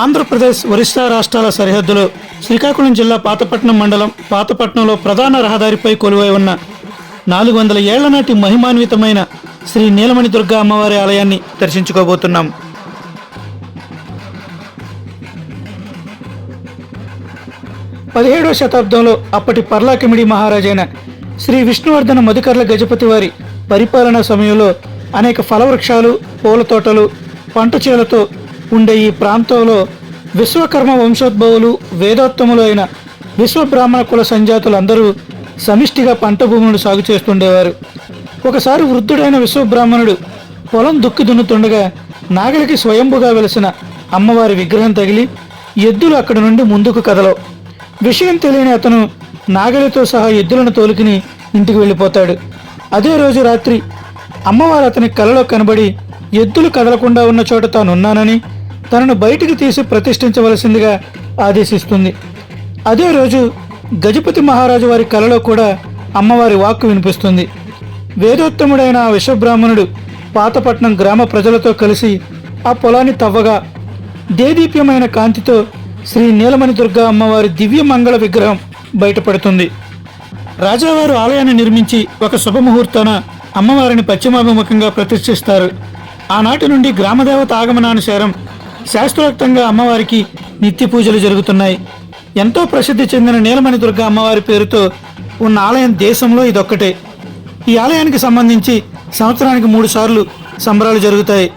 ఆంధ్రప్రదేశ్ ఒరిస్సా రాష్ట్రాల సరిహద్దులో శ్రీకాకుళం జిల్లా పాతపట్నం మండలం పాతపట్నంలో ప్రధాన రహదారిపై కొలువై ఉన్న నాలుగు వందల ఏళ్ళ నాటి మహిమాన్వితమైన శ్రీ నీలమణి దుర్గా అమ్మవారి ఆలయాన్ని దర్శించుకోబోతున్నాం. పదిహేడవ శతాబ్దంలో అప్పటి పర్లాకిమిడి మహారాజైన శ్రీ విష్ణువర్ధన మధుకర్ల గజపతి వారి పరిపాలనా సమయంలో అనేక ఫలవృక్షాలు పూల తోటలు పంట చేలతో ఉండే ఈ ప్రాంతంలో విశ్వకర్మ వంశోద్భవులు వేదోత్తములు అయిన విశ్వబ్రాహ్మణ కుల సంజాతులందరూ సమిష్టిగా పంట భూములను సాగు చేస్తుండేవారు. ఒకసారి వృద్ధుడైన విశ్వబ్రాహ్మణుడు పొలం దుక్కి దున్నుతుండగా నాగలికి స్వయంభుగా వెలిసిన అమ్మవారి విగ్రహం తగిలి ఎద్దులు అక్కడి నుండి ముందుకు కదలవు. విషయం తెలియని అతను నాగలితో సహా ఎద్దులను తోలుకుని ఇంటికి వెళ్ళిపోతాడు. అదే రోజు రాత్రి అమ్మవారు అతని కలలో కనబడి ఎద్దులు కదలకుండా ఉన్న చోట తానున్నానని తనను బయటికి తీసి ప్రతిష్ఠించవలసిందిగా ఆదేశిస్తుంది. అదే రోజు గజపతి మహారాజు వారి కలలో కూడా అమ్మవారి వాక్కు వినిపిస్తుంది. వేదోత్తముడైన ఆ విశ్వబ్రాహ్మణుడు పాతపట్నం గ్రామ ప్రజలతో కలిసి ఆ పొలాన్ని తవ్వగా దేదీప్యమైన కాంతితో శ్రీ నీలమణి దుర్గా అమ్మవారి దివ్య మంగళ విగ్రహం బయటపడుతుంది. రాజావారు ఆలయాన్ని నిర్మించి ఒక శుభముహూర్తాన అమ్మవారిని పశ్చిమాభిముఖంగా ప్రతిష్ఠిస్తారు. ఆనాటి నుండి గ్రామదేవత ఆగమనానుసారం శాస్త్రోక్తంగా అమ్మవారికి నిత్య పూజలు జరుగుతున్నాయి. ఎంతో ప్రసిద్ధి చెందిన నీలమణి దుర్గ అమ్మవారి పేరుతో ఉన్న ఆలయం దేశంలో ఇదొక్కటే. ఈ ఆలయానికి సంబంధించి సంవత్సరానికి మూడు సార్లు సంబరాలు జరుగుతాయి.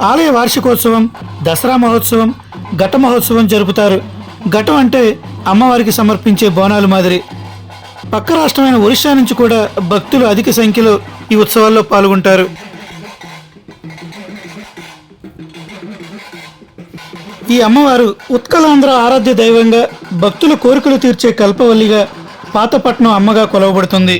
ఆలయ వార్షికోత్సవం దసరా మహోత్సవం ఘట మహోత్సవం జరుపుతారు. ఘటం అంటే అమ్మవారికి సమర్పించే బోనాలు మాదిరి. పక్క రాష్ట్రమైన ఒరిస్సా నుంచి కూడా భక్తులు అధిక సంఖ్యలో ఈ ఉత్సవాల్లో పాల్గొంటారు. ఈ అమ్మవారు ఉత్కలాంధ్ర ఆరాధ్య దైవంగా భక్తుల కోరికలు తీర్చే కల్పవల్లిగా పాతపట్నం అమ్మగా కొలవబడుతుంది.